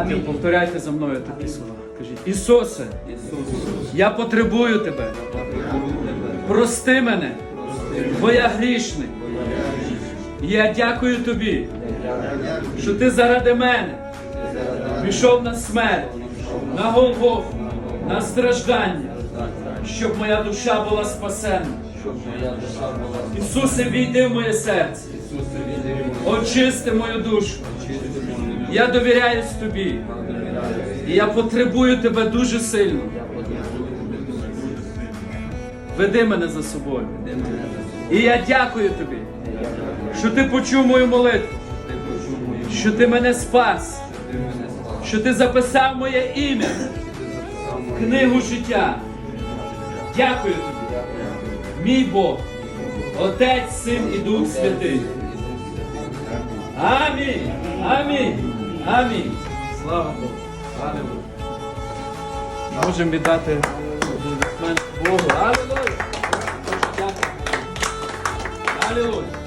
Амінь. Повторяйте за мною такі слова. Кажіть, Ісусе, я потребую тебе. Прости мене, бо я грішний. Я дякую тобі, що ти заради мене пішов на смерть, на Голгофу, на страждання, щоб моя душа була спасена. Ісусе, війди в моє серце, очисти мою душу. Я довіряюсь тобі. І я потребую тебе дуже сильно. Веди мене за собою. І я дякую тобі, що ти почув мою молитву, що ти мене спас, що ти записав моє ім'я в книгу життя. Дякую тобі, мій Бог, Отець, Син і Дух Святий. Амінь. Амінь. Амінь. Слава Богу. Аллилуйя. Можемо віддати аплодисмент Богу. Аллилуйя. Аллилуйя.